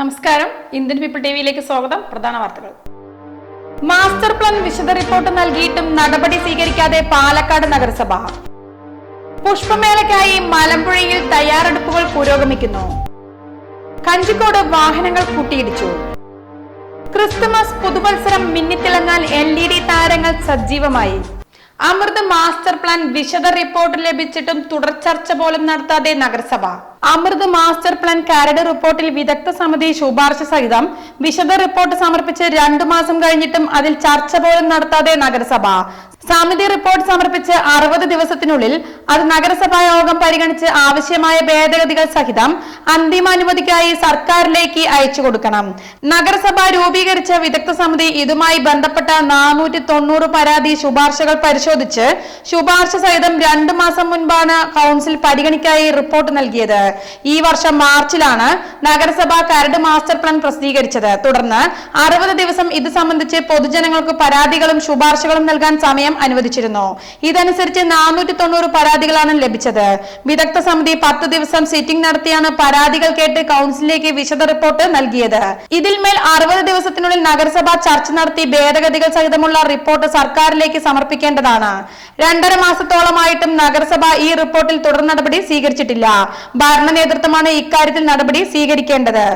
നമസ്കാരം. Indian people ടിവിയിലേക്ക് സ്വാഗതം. പ്രധാന വാർത്തകൾ. മാസ്റ്റർ പ്ലാൻ വിശദ റിപ്പോർട്ട് നൽകിയിട്ടും നടപടി സ്വീകരിക്കാതെ പാലക്കാട് നഗരസഭ. പുഷ്പമേളയ്ക്കായി മലമ്പുഴയിൽ തയ്യാറെടുപ്പുകൾ പുരോഗമിക്കുന്നു. കഞ്ചിക്കോട് വാഹനങ്ങൾ കൂട്ടിയിടിച്ചു. ക്രിസ്തുമസ് പുതുവത്സരം മിന്നിത്തിളങ്ങാൻ എൽ ഇ ഡി താരങ്ങൾ സജീവമായി. അമൃത് മാസ്റ്റർ പ്ലാൻ വിശദ റിപ്പോർട്ട് ലഭിച്ചിട്ടും തുടർ ചർച്ച പോലും നടത്താതെ നഗരസഭ. അമൃത് മാസ്റ്റർ പ്ലാൻ കാരഡ് റിപ്പോർട്ടിൽ വിദഗ്ധ സമിതി ശുപാർശ സഹിതം വിശദ റിപ്പോർട്ട് സമർപ്പിച്ച് രണ്ടു മാസം കഴിഞ്ഞിട്ടും അതിൽ ചർച്ച പോലും നടത്താതെ നഗരസഭ. സമിതി റിപ്പോർട്ട് സമർപ്പിച്ച് അറുപത് ദിവസത്തിനുള്ളിൽ അത് നഗരസഭാ യോഗം പരിഗണിച്ച് ആവശ്യമായ ഭേദഗതികൾ സഹിതം അന്തിമ അനുമതിക്കായി സർക്കാരിലേക്ക് അയച്ചു കൊടുക്കണം. നഗരസഭ രൂപീകരിച്ച വിദഗ്ധ സമിതി ഇതുമായി ബന്ധപ്പെട്ട നാനൂറ്റി തൊണ്ണൂറ് പരാതി ശുപാർശകൾ പരിശോധിച്ച് ശുപാർശ സഹിതം രണ്ടു മാസം മുൻപാണ് കൗൺസിൽ പരിഗണിക്കായി റിപ്പോർട്ട് നൽകിയത്. ഈ വർഷം മാർച്ചിലാണ് നഗരസഭ കരട് മാസ്റ്റർ പ്ലാൻ പ്രസിദ്ധീകരിച്ചത്. തുടർന്ന് അറുപത് ദിവസം ഇത് സംബന്ധിച്ച് പൊതുജനങ്ങൾക്ക് പരാതികളും ശുപാർശകളും നൽകാൻ സമയം അനുവദിച്ചിരുന്നു. ഇതനുസരിച്ച് നാനൂറ്റി തൊണ്ണൂറ് പരാതികളാണ് ലഭിച്ചത്. വിദഗ്ധ സമിതി പത്ത് ദിവസം സിറ്റിംഗ് നടത്തിയാണ് പരാതികൾ കേട്ട് കൗൺസിലിലേക്ക് വിശദ റിപ്പോർട്ട് നൽകിയത്. ഇതിൽ മേൽ അറുപത് ദിവസത്തിനുള്ളിൽ നഗരസഭ ചർച്ച നടത്തി ഭേദഗതികൾ സഹിതമുള്ള റിപ്പോർട്ട് സർക്കാരിലേക്ക് സമർപ്പിക്കേണ്ടതാണ്. രണ്ടര മാസത്തോളമായിട്ടും നഗരസഭ ഈ റിപ്പോർട്ടിൽ തുടർ നടപടി സ്വീകരിച്ചിട്ടില്ല. ഭരണ നേതൃത്വമാണ് ഇക്കാര്യത്തിൽ നടപടി സ്വീകരിക്കേണ്ടത്.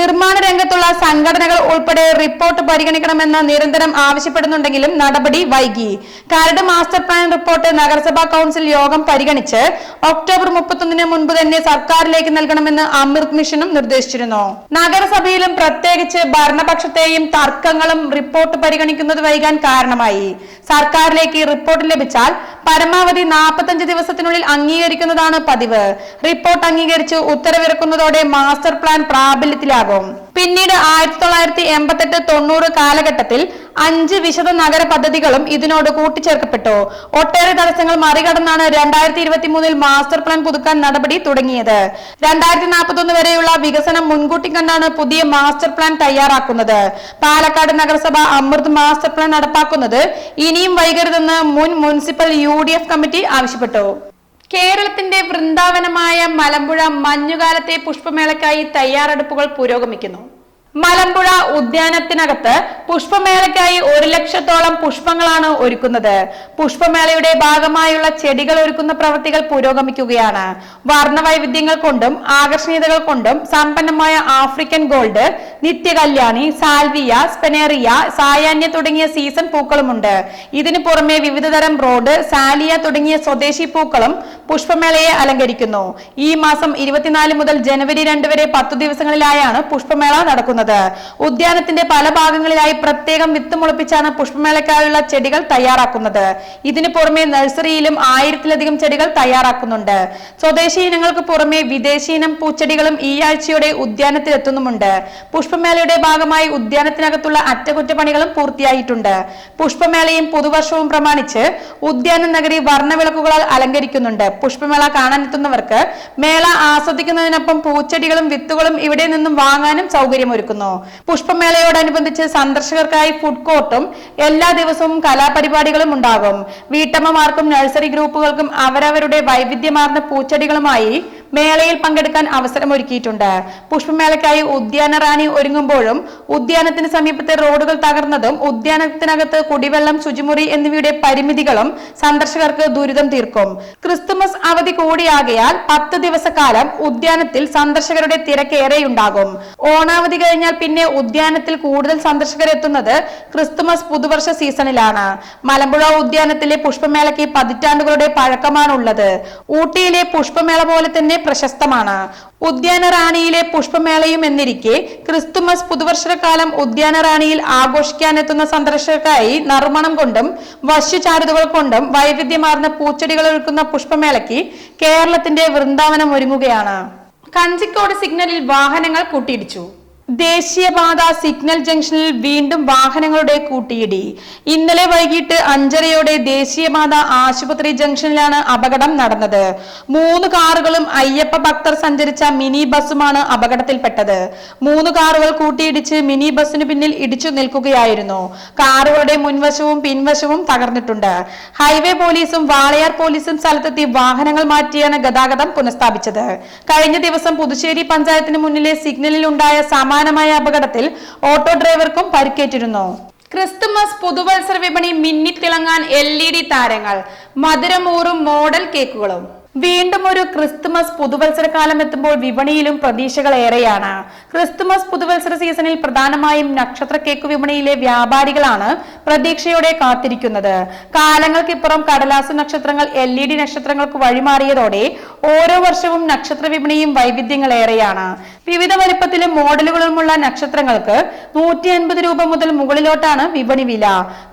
നിർമ്മാണ രംഗത്തുള്ള സംഘടനകൾ ഉൾപ്പെടെ റിപ്പോർട്ട് പരിഗണിക്കണമെന്ന് നിരന്തരം ആവശ്യപ്പെടുന്നുണ്ടെങ്കിലും നടപടി വൈകി. കരട് മാസ്റ്റർ പ്ലാൻ റിപ്പോർട്ട് നഗരസഭാ കൌൺസിൽ യോഗം പരിഗണിച്ച് ഒക്ടോബർ മുപ്പത്തൊന്നിന് മുൻപ് തന്നെ സർക്കാരിലേക്ക് നൽകണമെന്ന് അമൃത് മിഷനും നിർദ്ദേശിച്ചിരുന്നു. നഗരസഭയിലും പ്രത്യേകിച്ച് ഭരണപക്ഷത്തെയും തർക്കങ്ങളും റിപ്പോർട്ട് പരിഗണിക്കുന്നത് വൈകാൻ കാരണമായി. സർക്കാരിലേക്ക് റിപ്പോർട്ട് ലഭിച്ചാൽ പരമാവധി നാൽപ്പത്തഞ്ച് ദിവസത്തിനുള്ളിൽ അംഗീകരിക്കുന്നതാണ് പതിവ്. റിപ്പോർട്ട് അംഗീകരിച്ച് ഉത്തരവിറക്കുന്നതോടെ മാസ്റ്റർ പ്ലാൻ പ്രാബല്യത്തിലാകും. പിന്നീട് ആയിരത്തി തൊള്ളായിരത്തി എൺപത്തെട്ട് തൊണ്ണൂറ് കാലഘട്ടത്തിൽ അഞ്ച് വിശദ നഗര പദ്ധതികളും ഇതിനോട് കൂട്ടിച്ചേർക്കപ്പെട്ടു. ഒട്ടേറെ തടസ്സങ്ങൾ മറികടന്നാണ് രണ്ടായിരത്തി ഇരുപത്തി മൂന്നിൽ മാസ്റ്റർ പ്ലാൻ പുതുക്കാൻ നടപടി തുടങ്ങിയത്. രണ്ടായിരത്തി നാൽപ്പത്തി ഒന്ന് വരെയുള്ള വികസനം മുൻകൂട്ടി കണ്ടാണ് പുതിയ മാസ്റ്റർ പ്ലാൻ തയ്യാറാക്കുന്നത്. പാലക്കാട് നഗരസഭ അമൃത് മാസ്റ്റർ പ്ലാൻ നടപ്പാക്കുന്നത് ഇനിയും വൈകരുതെന്ന് മുൻ മുനിസിപ്പൽ യു കമ്മിറ്റി ആവശ്യപ്പെട്ടു. കേരളത്തിന്റെ വൃന്ദാവനമായ മലമ്പുഴ മഞ്ഞുകാലത്തെ പുഷ്പമേളയ്ക്കായി തയ്യാറെടുപ്പുകൾ പുരോഗമിക്കുന്നു. മലമ്പുഴ ഉദ്യാനത്തിനകത്ത് പുഷ്പമേളയ്ക്കായി ഒരു ലക്ഷത്തോളം പുഷ്പങ്ങളാണ് ഒരുക്കുന്നത്. പുഷ്പമേളയുടെ ഭാഗമായുള്ള ചെടികൾ ഒരുക്കുന്ന പ്രവൃത്തികൾ പുരോഗമിക്കുകയാണ്. വർണവൈവിധ്യങ്ങൾ കൊണ്ടും ആകർഷണീയതകൾ കൊണ്ടും സമ്പന്നമായ ആഫ്രിക്കൻ ഗോൾഡ് നിത്യകല്യാണി സാൽവിയ സ്പെനേറിയ സായാന്യ തുടങ്ങിയ സീസൺ പൂക്കളുമുണ്ട്. ഇതിനു പുറമെ വിവിധതരം റോഡ് സാലിയ തുടങ്ങിയ സ്വദേശി പൂക്കളും പുഷ്പമേളയെ അലങ്കരിക്കുന്നു. ഈ മാസം ഇരുപത്തിനാല് മുതൽ ജനുവരി രണ്ട് വരെ പത്തു ദിവസങ്ങളിലായാണ് പുഷ്പമേള നടക്കുന്നത്. ഉദ്യാനത്തിന്റെ പല ഭാഗങ്ങളിലായി പ്രത്യേകം വിത്ത് മുളപ്പിച്ചാണ് പുഷ്പമേളയ്ക്കായുള്ള ചെടികൾ തയ്യാറാക്കുന്നത്. ഇതിനു പുറമെ നഴ്സറിയിലും ആയിരത്തിലധികം ചെടികൾ തയ്യാറാക്കുന്നുണ്ട്. സ്വദേശി ഇനങ്ങൾക്ക് പുറമെ വിദേശി ഇനം പൂച്ചെടികളും ഈ ആഴ്ചയോടെ ഉദ്യാനത്തിൽ എത്തുന്നുമുണ്ട് പുഷ്പമേളയുടെ ഭാഗമായി ഉദ്യാനത്തിനകത്തുള്ള അറ്റകുറ്റപ്പണികളും പൂർത്തിയായിട്ടുണ്ട്. പുഷ്പമേളയും പുതുവർഷവും പ്രമാണിച്ച് ഉദ്യാന നഗരി വർണവിളക്കുകളാൽ അലങ്കരിക്കുന്നുണ്ട്. പുഷ്പമേള കാണാനെത്തുന്നവർക്ക് മേള ആസ്വദിക്കുന്നതിനൊപ്പം പൂച്ചെടികളും വിത്തുകളും ഇവിടെ നിന്നും വാങ്ങാനും സൗകര്യമൊരുക്കുന്നു പുഷ്പമേളയോടനുബന്ധിച്ച് സന്ദർശകർക്കായി ഫുഡ് കോർട്ടും എല്ലാ ദിവസവും കലാപരിപാടികളും ഉണ്ടാകും. വീട്ടമ്മമാർക്കും നഴ്സറി ഗ്രൂപ്പുകൾക്കും അവരവരുടെ വൈവിധ്യമാർന്ന പൂച്ചെടികളുമായി മേളയിൽ പങ്കെടുക്കാൻ അവസരമൊരുക്കിയിട്ടുണ്ട്. പുഷ്പമേളയ്ക്കായി ഉദ്യാന റാണി ഒരുങ്ങുമ്പോഴും ഉദ്യാനത്തിന് സമീപത്തെ റോഡുകൾ തകർന്നതും ഉദ്യാനത്തിനകത്ത് കുടിവെള്ളം ശുചിമുറി എന്നിവയുടെ പരിമിതികളും സന്ദർശകർക്ക് ദുരിതം തീർക്കും. ക്രിസ്തുമസ് അവധി കൂടിയാകയാൽ പത്ത് ദിവസക്കാലം ഉദ്യാനത്തിൽ സന്ദർശകരുടെ തിരക്കേറെയുണ്ടാകും. ഓണാവധി കഴിഞ്ഞാൽ പിന്നെ ഉദ്യാനത്തിൽ കൂടുതൽ സന്ദർശകർ എത്തുന്നത് ക്രിസ്തുമസ് പുതുവർഷ സീസണിലാണ്. മലമ്പുഴ ഉദ്യാനത്തിലെ പുഷ്പമേളയ്ക്ക് പതിറ്റാണ്ടുകളുടെ പഴക്കമാണുള്ളത്. ഊട്ടിയിലെ പുഷ്പമേള പോലെ തന്നെ പ്രശസ്തമാണ്. ഉദ്യാന റാണിയിലെ പുഷ്പമേളയും എന്നിരിക്കെ ക്രിസ്തുമസ് പുതുവർഷക്കാലം ഉദ്യാന റാണിയിൽ ആഘോഷിക്കാനെത്തുന്ന സന്ദർശകർക്കായി നർമ്മണം കൊണ്ടും വശ്യചാരുതകൾ കൊണ്ടും വൈവിധ്യമാർന്ന പൂച്ചെടികൾ ഒരുക്കുന്ന പുഷ്പമേളയ്ക്ക് കേരളത്തിന്റെ വൃന്ദാവനം ഒരുങ്ങുകയാണ്. കഞ്ചിക്കോട് സിഗ്നലിൽ വാഹനങ്ങൾ കൂട്ടിയിടിച്ചു. ദേശീയപാത സിഗ്നൽ ജംഗ്ഷനിൽ വീണ്ടും വാഹനങ്ങളുടെ കൂട്ടിയിടി. ഇന്നലെ വൈകിട്ട് അഞ്ചരയോടെ ദേശീയപാത ആശുപത്രി ജംഗ്ഷനിലാണ് അപകടം നടന്നത്. മൂന്ന് കാറുകളും അയ്യപ്പ ഭക്തർ സഞ്ചരിച്ച മിനി ബസ്സുമാണ് അപകടത്തിൽപ്പെട്ടത്. മൂന്ന് കാറുകൾ കൂട്ടിയിടിച്ച് മിനി ബസ്സിന് പിന്നിൽ ഇടിച്ചു നിൽക്കുകയായിരുന്നു. കാറുകളുടെ മുൻവശവും പിൻവശവും തകർന്നിട്ടുണ്ട്. ഹൈവേ പോലീസും വാളയാർ പോലീസും സ്ഥലത്തെത്തി വാഹനങ്ങൾ മാറ്റിയാണ് ഗതാഗതം പുനഃസ്ഥാപിച്ചത്. കഴിഞ്ഞ ദിവസം പുതുശ്ശേരി പഞ്ചായത്തിന് മുന്നിലെ സിഗ്നലിൽ ഉണ്ടായ സമാനമായ അപകടത്തിൽ ഓട്ടോ ഡ്രൈവർക്കും പരിക്കേറ്റിരുന്നു. ക്രിസ്തുമസ് പുതുവത്സര വിപണി മിന്നിത്തിളങ്ങാൻ എൽ ഇ ഡി താരങ്ങൾ മധുരമൂറും മോഡൽ കേക്കുകളും. വീണ്ടും ഒരു ക്രിസ്തുമസ് പുതുവത്സര കാലം എത്തുമ്പോൾ വിപണിയിലും പ്രതീക്ഷകൾ ഏറെയാണ്. ക്രിസ്തുമസ് പുതുവത്സര സീസണിൽ പ്രധാനമായും നക്ഷത്ര കേക്ക് വിപണിയിലെ വ്യാപാരികളാണ് പ്രതീക്ഷയോടെ കാത്തിരിക്കുന്നത്. കാലങ്ങൾക്കിപ്പുറം കടലാസു നക്ഷത്രങ്ങൾ എൽ ഇ ഡി നക്ഷത്രങ്ങൾക്ക് വഴിമാറിയതോടെ ഓരോ വർഷവും നക്ഷത്ര വിപണിയും വൈവിധ്യങ്ങൾ ഏറെയാണ്. വിവിധ വലിപ്പത്തിലും മോഡലുകളുമുള്ള നക്ഷത്രങ്ങൾക്ക് നൂറ്റി അൻപത് രൂപ മുതൽ മുകളിലോട്ടാണ് വിപണി വില.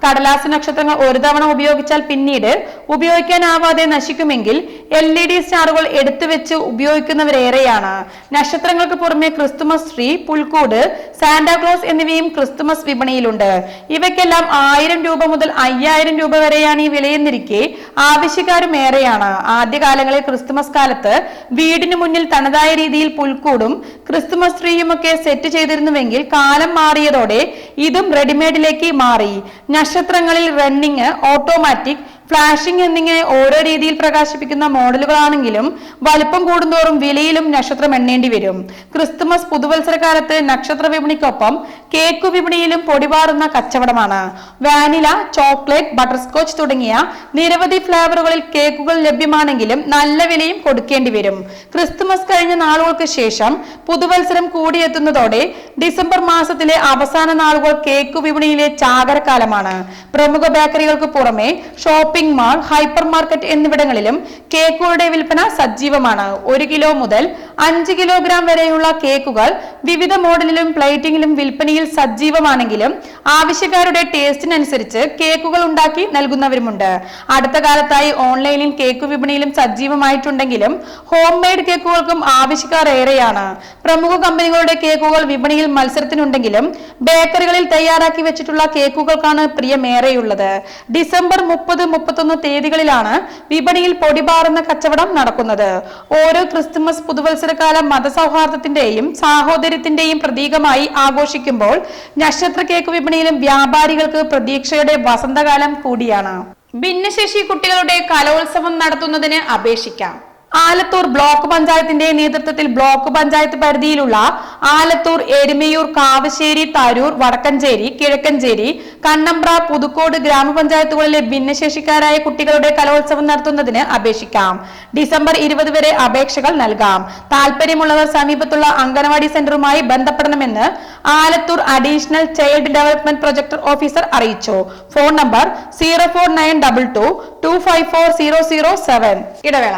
കടലാസു നക്ഷത്രങ്ങൾ ഒരു തവണ ഉപയോഗിച്ചാൽ പിന്നീട് ഉപയോഗിക്കാനാവാതെ നശിക്കുമെങ്കിൽ എൽ ഇ ഡി സ്റ്റാറുകൾ എടുത്തുവെച്ച് ഉപയോഗിക്കുന്നവരേറെയാണ്. നക്ഷത്രങ്ങൾക്ക് പുറമെ ക്രിസ്തുമസ് ട്രീ പുൽക്കൂട് സാന്റാക്ലോസ് എന്നിവയും ക്രിസ്തുമസ് വിപണിയിലുണ്ട്. ഇവയ്ക്കെല്ലാം ആയിരം രൂപ മുതൽ അയ്യായിരം രൂപ വരെയാണ് ഈ വിലയെന്നിരിക്കെ ആവശ്യക്കാരും ഏറെയാണ്. ആദ്യകാലങ്ങളിൽ ക്രിസ്തുമസ് കാലത്ത് വീടിന് മുന്നിൽ തനതായ രീതിയിൽ പുൽക്കൂടും ക്രിസ്തുമസ് ട്രീയുമൊക്കെ സെറ്റ് ചെയ്തിരുന്നുവെങ്കിൽ കാലം മാറിയതോടെ ഇതും റെഡിമെയ്ഡിലേക്ക് മാറി. നക്ഷത്രങ്ങളിൽ റണ്ണിങ് ഓട്ടോമാറ്റിക് ഫ്ലാഷിംഗ് എന്നിങ്ങനെ ഓരോ രീതിയിൽ പ്രകാശിപ്പിക്കുന്ന മോഡലുകളാണെങ്കിലും വലിപ്പം കൂടുന്തോറും വിലയിലും നക്ഷത്രം എണ്ണേണ്ടി വരും. ക്രിസ്തുമസ് പുതുവത്സര കാലത്ത് നക്ഷത്ര വിപണിക്കൊപ്പം കേക്ക് വിപണിയിലും പൊടിപാറുന്ന കച്ചവടമാണ്. വാനില ചോക്ലേറ്റ് ബട്ടർസ്കോച്ച് തുടങ്ങിയ നിരവധി ഫ്ലേവറുകളിൽ കേക്കുകൾ ലഭ്യമാണെങ്കിലും നല്ല വിലയും കൊടുക്കേണ്ടി വരും. ക്രിസ്തുമസ് കഴിഞ്ഞ നാളുകൾക്ക് ശേഷം പുതുവത്സരം കൂടിയെത്തുന്നതോടെ ഡിസംബർ മാസത്തിലെ അവസാന നാളുകൾ കേക്ക് വിപണിയിലെ ചാകരക്കാലമാണ്. പ്രമുഖ ബേക്കറികൾക്ക് പുറമെ ഷോപ്പിംഗ് മാൾ ഹൈപ്പർ മാർക്കറ്റ് എന്നിവിടങ്ങളിലും കേക്കുകളുടെ വിൽപ്പന സജീവമാണ്. ഒരു കിലോ മുതൽ അഞ്ച് കിലോഗ്രാം വരെയുള്ള കേക്കുകൾ വിവിധ മോഡലിലും പ്ലേറ്റിംഗിലും വിൽപ്പനയിൽ സജീവമാണെങ്കിലും ആവശ്യക്കാരുടെ ടേസ്റ്റിനനുസരിച്ച് കേക്കുകൾ ഉണ്ടാക്കി നൽകുന്നവരുമുണ്ട്. അടുത്ത കാലത്തായി ഓൺലൈനിൽ കേക്ക് വിപണിയിലും സജീവമായിട്ടുണ്ടെങ്കിലും ഹോം മെയ്ഡ് കേക്കുകൾക്കും ആവശ്യക്കാർ ഏറെയാണ്. പ്രമുഖ കമ്പനികളുടെ കേക്കുകൾ വിപണിയിൽ മത്സരത്തിനുണ്ടെങ്കിലും ബേക്കറികളിൽ തയ്യാറാക്കി വെച്ചിട്ടുള്ള കേക്കുകൾക്കാണ് പ്രിയമേറെയുള്ളത്. ഡിസംബർ മുപ്പത് മുപ്പത്തൊന്ന് തീയതികളിലാണ് വിപണിയിൽ പൊടിപാറുന്ന കച്ചവടം നടക്കുന്നത്. ഓരോ ക്രിസ്തുമസ് പുതുവത്സരകാല മതസൗഹാർദ്ദത്തിന്റെയും സാഹോദര്യത്തിന്റെയും പ്രതീകമായി ആഘോഷിക്കുമ്പോൾ നക്ഷത്ര കേക്ക് വിപണിയിലും വ്യാപാരികൾക്ക് പ്രതീക്ഷയുടെ വസന്തകാലം കൂടിയാണ്. ഭിന്നശേഷി കുട്ടികളുടെ കലോത്സവം നടത്തുന്നതിന് അപേക്ഷിക്കാം. ആലത്തൂർ ബ്ലോക്ക് പഞ്ചായത്തിന്റെ നേതൃത്വത്തിൽ ബ്ലോക്ക് പഞ്ചായത്ത് പരിധിയിലുള്ള ആലത്തൂർ എരുമയൂർ കാവശ്ശേരി തരൂർ വടക്കഞ്ചേരി കിഴക്കഞ്ചേരി കണ്ണമ്പ്ര പുതുക്കോട് ഗ്രാമപഞ്ചായത്തുകളിലെ ഭിന്നശേഷിക്കാരായ കുട്ടികളുടെ കലോത്സവം നടത്തുന്നതിന് അപേക്ഷിക്കാം. ഡിസംബർ ഇരുപത് വരെ അപേക്ഷകൾ നൽകാം. താല്പര്യമുള്ളവർ സമീപത്തുള്ള അംഗനവാടി സെന്ററുമായി ബന്ധപ്പെടണമെന്ന് Alathur additional child development projector officer അറിയിച്ചു. Phone number zero four nine double two two five four zero zero seven. ഇടവേള.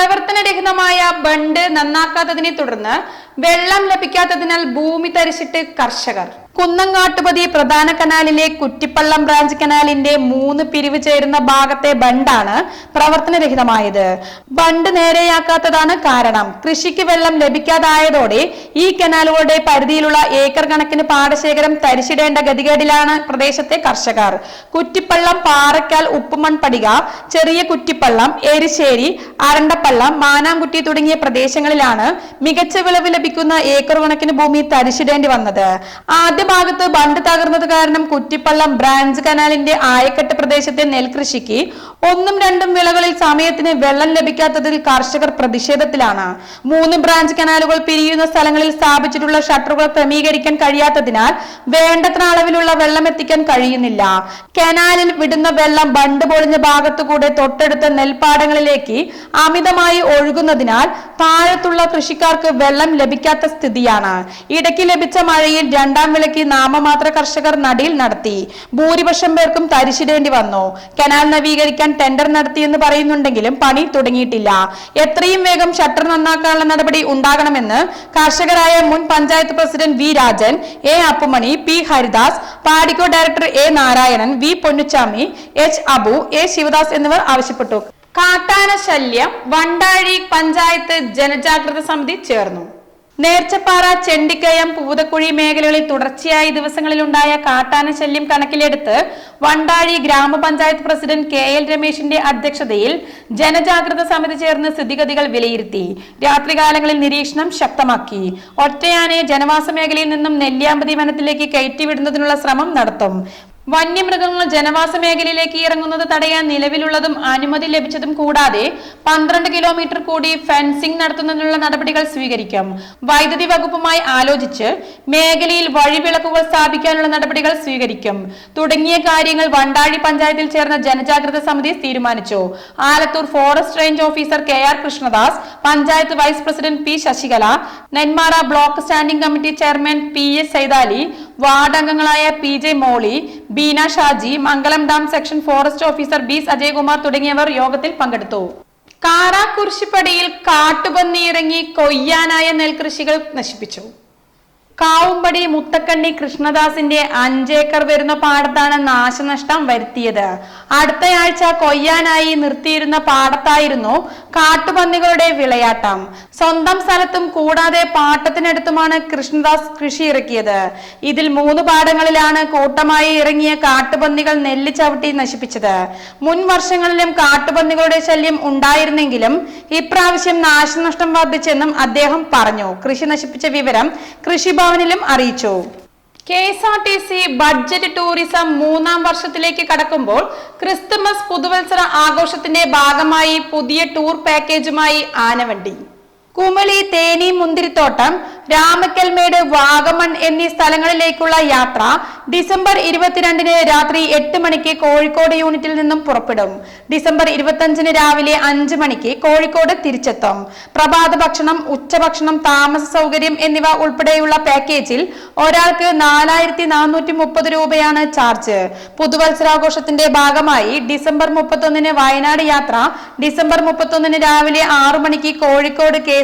Everton പ്രവർത്തനരഹിതമായ ബണ്ട് നന്നാക്കാത്തതിനെ തുടർന്ന് വെള്ളം ലഭിക്കാത്തതിനാൽ ഭൂമി തരിച്ചിട്ട് കർഷകർ. കുന്നങ്ങാട്ടുപതി പ്രധാന കനാലിലെ കുറ്റിപ്പള്ളം ബ്രാഞ്ച് കനാലിന്റെ മൂന്ന് പിരിവ് ചേരുന്ന ഭാഗത്തെ ബണ്ടാണ് പ്രവർത്തനരഹിതമായത്. ബണ്ട് നേരെയാക്കാത്തതാണ് കാരണം. കൃഷിക്ക് വെള്ളം ലഭിക്കാതായതോടെ ഈ കനാലുകളുടെ പരിധിയിലുള്ള ഏക്കർ കണക്കിന് പാടശേഖരം തരിച്ചിടേണ്ട ഗതികേടിലാണ് പ്രദേശത്തെ കർഷകർ. കുറ്റിപ്പള്ളം പാറയ്ക്കാൽ ഉപ്പുമൺപടിക ചെറിയ കുറ്റിപ്പള്ളം എരിശ്ശേരി അരണ്ടപ്പള്ളം മാനാംകുട്ടി തുടങ്ങിയ പ്രദേശങ്ങളിലാണ് മികച്ച വിളവ് ലഭിക്കുന്ന ഏക്കർ കണക്കിന് ഭൂമി തരിശിടേണ്ടി വന്നത്. ആദ്യ ഭാഗത്ത് ബണ്ട് തകർന്നത് കാരണം കുറ്റിപ്പള്ളം ബ്രാഞ്ച് കനാലിന്റെ ആയക്കെട്ട് പ്രദേശത്തെ നെൽകൃഷിക്ക് ഒന്നും രണ്ടും വിളകളിൽ സമയത്തിന് വെള്ളം ലഭിക്കാത്തതിൽ കർഷകർ പ്രതിഷേധത്തിലാണ്. മൂന്ന് ബ്രാഞ്ച് കനാലുകൾ പിരിയുന്ന സ്ഥലങ്ങളിൽ സ്ഥാപിച്ചിട്ടുള്ള ഷട്ടറുകൾ ക്രമീകരിക്കാൻ കഴിയാത്തതിനാൽ വേണ്ടത്ര അളവിലുള്ള വെള്ളം എത്തിക്കാൻ കഴിയുന്നില്ല. കനാലിൽ വിടുന്ന വെള്ളം ബണ്ട് പൊളിഞ്ഞ ഭാഗത്തുകൂടെ തൊട്ടടുത്ത നെൽപ്പാടങ്ങളിലേക്ക് അമിതമായി ഒഴുകുന്നതിനാൽ താഴത്തുള്ള കൃഷിക്കാർക്ക് വെള്ളം ലഭിക്കാത്ത സ്ഥിതിയാണ്. ഇടയ്ക്ക് ലഭിച്ച മഴയിൽ രണ്ടാം വിളയ്ക്ക് നാമമാത്ര കർഷകർ നടിയിൽ നടത്തി. ഭൂരിപക്ഷം പേർക്കും തരിശിടേണ്ടി വന്നു. കനാൽ നവീകരിക്കാൻ ടെൻഡർ നടത്തിയെന്ന് പറയുന്നുണ്ടെങ്കിലും പണി തുടങ്ങിയിട്ടില്ല. എത്രയും വേഗം ഷട്ടർ നന്നാക്കാനുള്ള നടപടി ഉണ്ടാകണമെന്ന് കർഷകരായ മുൻ panchayat president V Rajan A Appumani P Haridas Padikko director A Narayanan V Ponnuchami H Abu A Sivadas എന്നിവർ ആവശ്യപ്പെട്ടു. കാട്ടാന ശല്യം വണ്ടാഴി പഞ്ചായത്ത് ജനജാഗ്രത സമിതി ചേർന്നു. നേർച്ചപ്പാറ ചെണ്ടിക്കയം പൂതക്കുഴി മേഖലകളിൽ തുടർച്ചയായി ദിവസങ്ങളിലുണ്ടായ കാട്ടാന ശല്യം കണക്കിലെടുത്ത് വണ്ടാഴി ഗ്രാമപഞ്ചായത്ത് പ്രസിഡന്റ് കെ എൽ രമേശിന്റെ അധ്യക്ഷതയിൽ ജനജാഗ്രത സമിതി ചേർന്ന് സ്ഥിതിഗതികൾ വിലയിരുത്തി. രാത്രികാലങ്ങളിൽ നിരീക്ഷണം ശക്തമാക്കി. ഒറ്റയാനെ ജനവാസ മേഖലയിൽ നിന്നും നെല്ലിയാമ്പതി വനത്തിലേക്ക് കയറ്റിവിടുന്നതിനുള്ള ശ്രമം നടത്തും. വന്യമൃഗങ്ങൾ ജനവാസ മേഖലയിലേക്ക് ഇറങ്ങുന്നത് തടയാൻ നിലവിലുള്ളതും അനുമതി ലഭിച്ചതും കൂടാതെ പന്ത്രണ്ട് കിലോമീറ്റർ കൂടി ഫെൻസിംഗ് നടത്തുന്നതിനുള്ള നടപടികൾ സ്വീകരിക്കും. വൈദ്യുതി വകുപ്പുമായി ആലോചിച്ച് മേഖലയിൽ വഴിവിളക്കുകൾ സ്ഥാപിക്കാനുള്ള നടപടികൾ സ്വീകരിക്കും. തുടങ്ങിയ കാര്യങ്ങൾ വണ്ടാഴി പഞ്ചായത്തിൽ ചേർന്ന ജനജാഗ്രത സമിതി തീരുമാനിച്ചു. Alathur forest range officer K R Krishnadas panchayat vice president P Sasikala Nenmara block standing committee chairman P S Saithali ward അംഗങ്ങളായ P J Molly Beena Shaji Mangalam dam section forest officer B Ajayakumar തുടങ്ങിയവർ യോഗത്തിൽ പങ്കെടുത്തു. കാറാക്കുരിശിപ്പടിയിൽ കാട്ടുപന്നി ഇറങ്ങി കൊയ്യാനായ നെൽകൃഷികൾ നശിപ്പിച്ചു. കാവുംപടി മുത്തക്കണ്ണി കൃഷ്ണദാസിന്റെ അഞ്ചേക്കർ വരുന്ന പാടത്താണ് നാശനഷ്ടം വരുത്തിയത്. അടുത്തയാഴ്ച കൊയ്യാനായി നിർത്തിയിരുന്ന പാടത്തായിരുന്നു കാട്ടുപന്നികളുടെ വിളയാട്ടം. സ്വന്തം സ്ഥലത്തും കൂടാതെ പാട്ടത്തിനടുത്തുമാണ് കൃഷ്ണദാസ് കൃഷി ഇറക്കിയത്. ഇതിൽ മൂന്ന് പാടങ്ങളിലാണ് കൂട്ടമായി ഇറങ്ങിയ കാട്ടുപന്നികൾ നെല്ല് ചവിട്ടി നശിപ്പിച്ചത്. മുൻ വർഷങ്ങളിലും കാട്ടുപന്നികളുടെ ശല്യം ഉണ്ടായിരുന്നെങ്കിലും ഇപ്രാവശ്യം നാശനഷ്ടം വർദ്ധിച്ചെന്നും അദ്ദേഹം പറഞ്ഞു. കൃഷി നശിപ്പിച്ച വിവരം കൃഷിഭവനിലും അറിയിച്ചു. K S R T C budget tourism മൂന്നാം വർഷത്തിലേക്ക് കടക്കുമ്പോൾ ക്രിസ്തുമസ് പുതുവത്സര ആഘോഷത്തിന്റെ ഭാഗമായി പുതിയ ടൂർ പാക്കേജുമായി ആനവണ്ടി. കുമളി തേനി മുന്തിരിത്തോട്ടം രാമക്കൽമേട് വാഗമൺ എന്നീ സ്ഥലങ്ങളിലേക്കുള്ള യാത്ര ഡിസംബർ ഇരുപത്തിരണ്ടിന് രാത്രി എട്ട് മണിക്ക് കോഴിക്കോട് യൂണിറ്റിൽ നിന്നും പുറപ്പെടും. ഡിസംബർ ഇരുപത്തിയഞ്ചിന് രാവിലെ അഞ്ച് മണിക്ക് കോഴിക്കോട് തിരിച്ചെത്തും. പ്രഭാത ഭക്ഷണം ഉച്ചഭക്ഷണം താമസ സൗകര്യം എന്നിവ ഉൾപ്പെടെയുള്ള പാക്കേജിൽ ഒരാൾക്ക് നാലായിരത്തി നാനൂറ്റി മുപ്പത് രൂപയാണ് ചാർജ്. പുതുവത്സരാഘോഷത്തിന്റെ ഭാഗമായി ഡിസംബർ മുപ്പത്തൊന്നിന് വയനാട് യാത്ര ഡിസംബർ മുപ്പത്തൊന്നിന് രാവിലെ ആറു മണിക്ക് കോഴിക്കോട് കെ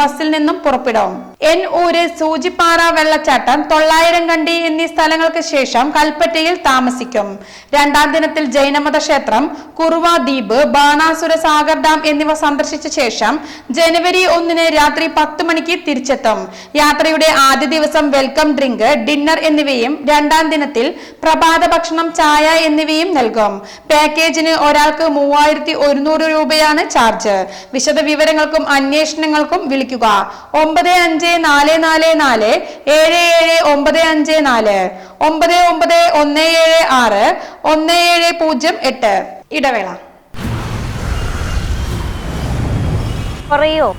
ബസ്സിൽ നിന്നും പുറപ്പെടും. എൻ ഊര് സൂചിപ്പാറ വെള്ളച്ചാട്ടം തൊള്ളായിരം കണ്ടി എന്നീ സ്ഥലങ്ങൾക്ക് ശേഷം കൽപ്പറ്റയിൽ താമസിക്കും. രണ്ടാം ദിനത്തിൽ ജൈനമത ക്ഷേത്രം കുറുവ ദ്വീപ് ബാണാസുര സാഗർ ഡാം എന്നിവ സന്ദർശിച്ച ശേഷം ജനുവരി ഒന്നിന് രാത്രി പത്ത് മണിക്ക് തിരിച്ചെത്തും. യാത്രയുടെ ആദ്യ ദിവസം വെൽക്കം ഡ്രിങ്ക് ഡിന്നർ എന്നിവയും രണ്ടാം ദിനത്തിൽ പ്രഭാത ഭക്ഷണം ചായ എന്നിവയും നൽകും. പാക്കേജിന് ഒരാൾക്ക് മൂവായിരത്തി ഒരുന്നൂറ് രൂപയാണ് ചാർജ്. വിശദ വിവരങ്ങൾക്കും അന്വേഷണങ്ങൾക്കും വിളിക്കുക. ഒമ്പത് അഞ്ച് നാല് നാല് നാല് ഏഴ് ഏഴ് ഒമ്പത് അഞ്ച് നാല് ഒമ്പത് ഒമ്പത് ഒന്ന് ഏഴ് ആറ് ഒന്ന് ഏഴ് പൂജ്യം എട്ട്. ഇടവേള. കുറയോ?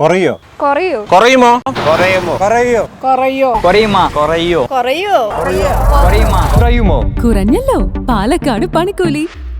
കുറയോ? കുറയോ? കുറയുമോ? കുറയുമോ? കുറയോ? കുറയോ? കുറയുമോ? കുറയോ? കുറയോ? കുറയുമോ കുറയുമോ? കുറഞ്ഞല്ലോ. പാലക്കാട് പണിക്കൂലി.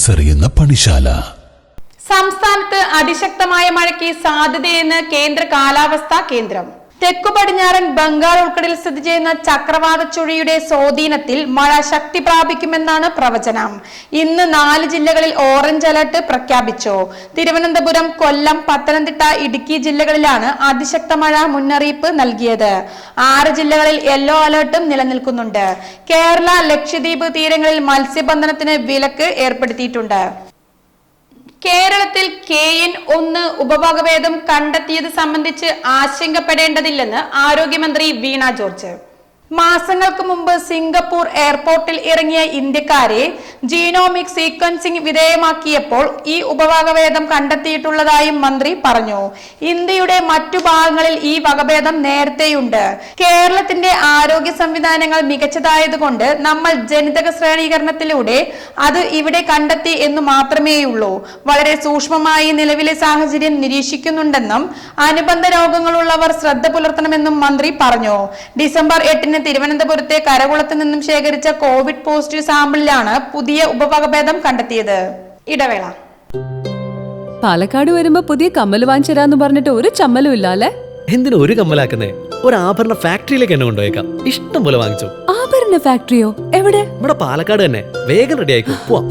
മനസ്സറിയുന്ന പണിശാല. സംസ്ഥാനത്ത് അതിശക്തമായ മഴയ്ക്ക് സാധ്യതയെന്ന് കേന്ദ്ര കാലാവസ്ഥാ കേന്ദ്രം. തെക്കു പടിഞ്ഞാറൻ ബംഗാൾ ഉൾക്കടലിൽ സ്ഥിതി ചെയ്യുന്ന ചക്രവാത ചുഴിയുടെ സ്വാധീനത്തിൽ മഴ ശക്തി പ്രാപിക്കുമെന്നാണ് പ്രവചനം. ഇന്ന് നാല് ജില്ലകളിൽ ഓറഞ്ച് അലർട്ട് പ്രഖ്യാപിച്ചു. തിരുവനന്തപുരം കൊല്ലം പത്തനംതിട്ട ഇടുക്കി ജില്ലകളിലാണ് അതിശക്ത മഴ മുന്നറിയിപ്പ് നൽകിയത്. ആറ് ജില്ലകളിൽ യെല്ലോ അലർട്ടും നിലനിൽക്കുന്നുണ്ട്. കേരള ലക്ഷദ്വീപ് തീരങ്ങളിൽ മത്സ്യബന്ധനത്തിന് വിലക്ക് ഏർപ്പെടുത്തിയിട്ടുണ്ട്. കേരളത്തിൽ കെ എൻ ഒന്ന് ഉപഭോഗഭേദം കണ്ടെത്തിയത് സംബന്ധിച്ച് ആശങ്കപ്പെടേണ്ടതില്ലെന്ന് ആരോഗ്യമന്ത്രി വീണ ജോർജ്. മാസങ്ങൾക്ക് മുമ്പ് സിംഗപ്പൂർ എയർപോർട്ടിൽ ഇറങ്ങിയ ഇന്ത്യക്കാരെ ജീനോമിക് സീക്വൻസിംഗ് വിധേയമാക്കിയപ്പോൾ ഈ ഉപവകഭേദം കണ്ടെത്തിയിട്ടുള്ളതായും മന്ത്രി പറഞ്ഞു. ഇന്ത്യയുടെ മറ്റു ഭാഗങ്ങളിൽ ഈ വകഭേദം നേരത്തെയുണ്ട്. കേരളത്തിന്റെ ആരോഗ്യ സംവിധാനങ്ങൾ മികച്ചതായതുകൊണ്ട് നമ്മൾ ജനിതക ശ്രേണീകരണത്തിലൂടെ അത് ഇവിടെ കണ്ടെത്തി എന്ന് മാത്രമേയുള്ളൂ. വളരെ സൂക്ഷ്മമായി നിലവിലെ സാഹചര്യം നിരീക്ഷിക്കുന്നുണ്ടെന്നും അനുബന്ധ രോഗങ്ങളുള്ളവർ ശ്രദ്ധ പുലർത്തണമെന്നും മന്ത്രി പറഞ്ഞു. ഡിസംബർ എട്ടിന് തിരുവനന്തപുരത്തെ കരകുളത്ത് നിന്നും ശേഖരിച്ച കോവിഡ് പോസിറ്റീവ് സാമ്പിളിലാണ് പുതിയ ഉപവകഭേദം കണ്ടെത്തിയത്. ഇടവേള. പാലക്കാട് വരുമ്പോ പുതിയ കമ്മൽ വാങ്ങിച്ചരാന്ന് പറഞ്ഞിട്ട് ഒരു ചമ്മലും ഇല്ല അല്ലെ എന്തിനു ഒരു കമ്മലാക്കുന്നേ? ഒരു ആഭരണ ഫാക്ടറിയിലേക്ക് എന്നെ കൊണ്ടുപോയേക്കാം. ഇഷ്ടം പോലെ വാങ്ങിച്ചു. ആഭരണ ഫാക്ടറിയോ? എവിടെ? ഇവിടെ പാലക്കാട് തന്നെ. വേഗം റെഡി ആയിക്കോ. പോവാം.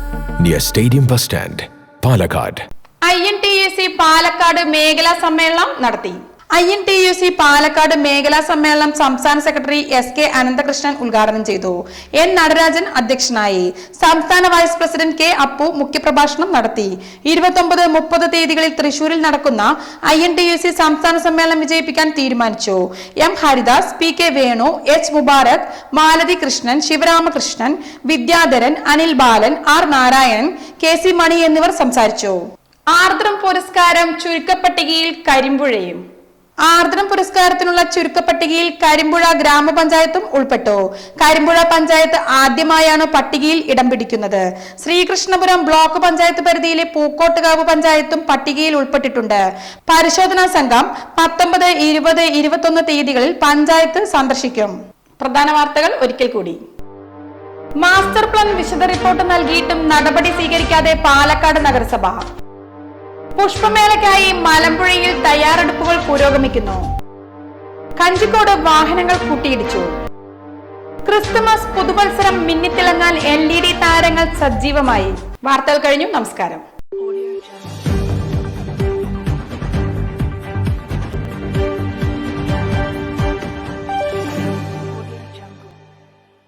near Stadium Bus Stand, Palakkad. I N T U C Palakkad മേഖലാ സമ്മേളനം നടത്തി I N T U C Palakkad മേഖലാ സമ്മേളനം സംസ്ഥാന സെക്രട്ടറി എസ് കെ അനന്തകൃഷ്ണൻ ഉദ്ഘാടനം ചെയ്തു. എൻ നടരാജൻ അധ്യക്ഷനായി. സംസ്ഥാന വൈസ് പ്രസിഡന്റ് കെ അപ്പു മുഖ്യപ്രഭാഷണം നടത്തി. ഇരുപത്തൊമ്പത് മുപ്പത് തീയതികളിൽ തൃശൂരിൽ നടക്കുന്ന I N T U C സംസ്ഥാന സമ്മേളനം വിജയിപ്പിക്കാൻ തീരുമാനിച്ചു. M Haridas P K Venu H Mubarak Malathi Krishnan Sivaramakrishnan Vidyadharan Anil Balan R Narayanan K C Mani എന്നിവർ സംസാരിച്ചു. ആർദ്രം പുരസ്കാരം ചുരുക്കപ്പട്ടികയിൽ കരിമ്പുഴയും. ആർദ്രം പുരസ്കാരത്തിനുള്ള ചുരുക്കപ്പട്ടികയിൽ കരിമ്പുഴ ഗ്രാമപഞ്ചായത്തും ഉൾപ്പെട്ടു. കരിമ്പുഴ പഞ്ചായത്ത് ആദ്യമായാണ് പട്ടികയിൽ ഇടം പിടിക്കുന്നത്. ശ്രീകൃഷ്ണപുരം ബ്ലോക്ക് പഞ്ചായത്ത് പരിധിയിലെ പൂക്കോട്ടുകാവ് പഞ്ചായത്തും പട്ടികയിൽ ഉൾപ്പെട്ടിട്ടുണ്ട്. പരിശോധനാ സംഘം പത്തൊമ്പത് ഇരുപത് ഇരുപത്തൊന്ന് തീയതികളിൽ പഞ്ചായത്ത് സന്ദർശിക്കും. പ്രധാന വാർത്തകൾ ഒരിക്കൽ കൂടി. മാസ്റ്റർ പ്ലാൻ വിശദ റിപ്പോർട്ട് നൽകിയിട്ടും നടപടി സ്വീകരിക്കാതെ പാലക്കാട് നഗരസഭ. പുഷ്പമേളയ്ക്കായി മലമ്പുഴയിൽ തയ്യാറെടുപ്പുകൾ പുരോഗമിക്കുന്നു. കഞ്ചിക്കോട് വാഹനങ്ങൾ കൂട്ടിയിടിച്ചു. ക്രിസ്തുമസ് പുതുവത്സരം മിന്നിത്തിളങ്ങാൻ എൽ ഇ ഡി താരങ്ങൾ സജീവമായി. വാർത്തകൾ കഴിഞ്ഞു. നമസ്കാരം.